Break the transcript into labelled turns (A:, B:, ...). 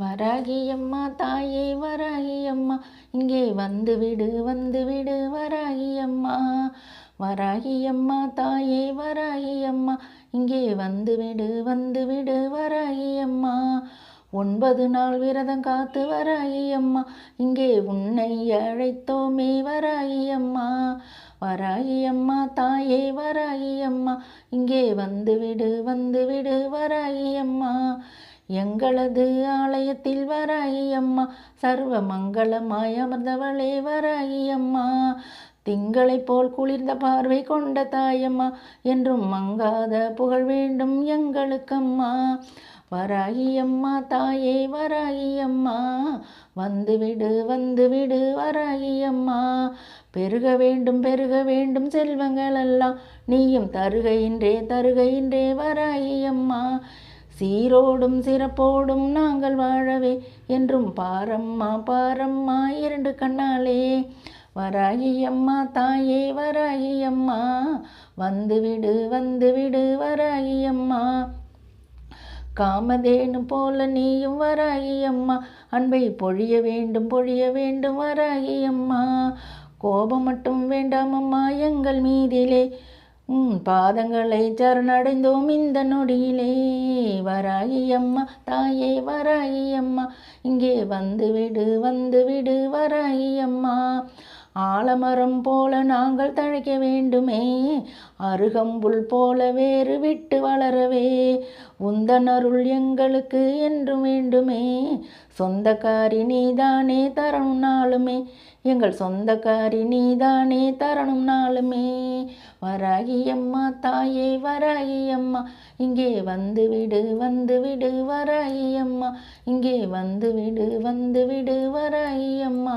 A: வராகியம்மா தாயே வராகியம்மா. இங்கே வந்து விடு வந்து விடு வராகியம்மா. வராகியம்மா தாயே வராகியம்மா. இங்கே வந்து விடு வந்து விடு வராகியம்மா. ஒன்பது நாள் விரதம் காத்து வராகியம்மா. இங்கே உன்னை அழைத்தோமே வராகியம்மா. வராகியம்மா தாயே வராகியம்மா. இங்கே வந்து விடு வந்து விடு வராகியம்மா. எங்களது ஆலயத்தில் வராகியம்மா சர்வ மங்களமாய் அமர்ந்தவளே வராகியம்மா திங்களைப் போல் குளிர்ந்த பார்வை கொண்ட தாயம்மா என்றும் மங்காத புகழ் வேண்டும் எங்களுக்கம்மா. வராகியம்மா தாயே வராகியம்மா வந்துவிடு வந்துவிடு வராகியம்மா பெருக வேண்டும் பெருக வேண்டும் செல்வங்களெல்லாம். நீயும் தருகையின்றே தருகையின்றே வராகியம்மா சீரோடும் சிறப்போடும் நாங்கள் வாழவே என்றும் பாரம்மா பாரம்மா இரண்டு கண்ணாலே. வராகியம்மா தாயே வராகி அம்மா. வந்துவிடு வந்துவிடு வராகியம்மா காமதேனு போல நீயும் வராகி அம்மா. அன்பை பொழிய வேண்டும் பொழிய வேண்டும் வராகி அம்மா. கோபம் மட்டும் வேண்டாம் அம்மா எங்கள் மீதிலே. உன் பாதங்களை சரணடைந்தோம் இந்த நொடியிலே. வராகியம்மா தாயே வராகியம்மா இங்கே வந்து விடு வந்து விடு வராகியம்மா ஆலமரம் போல நாங்கள் தழைக்க வேண்டுமே. அருகம்புல் போல வேறு விட்டு வளரவே. உந்தனருள் எங்களுக்கு என்றும் வேண்டுமே. சொந்தக்காரி நீதானே தரணும் நாளுமே. எங்கள் சொந்தக்காரி நீதானே தரணும் நாளுமே. வராகியம்மா தாயே வராகியம்மா இங்கே வந்து விடு வந்து விடு வராகியம்மா இங்கே வந்து விடு வந்து விடு வராகியம்மா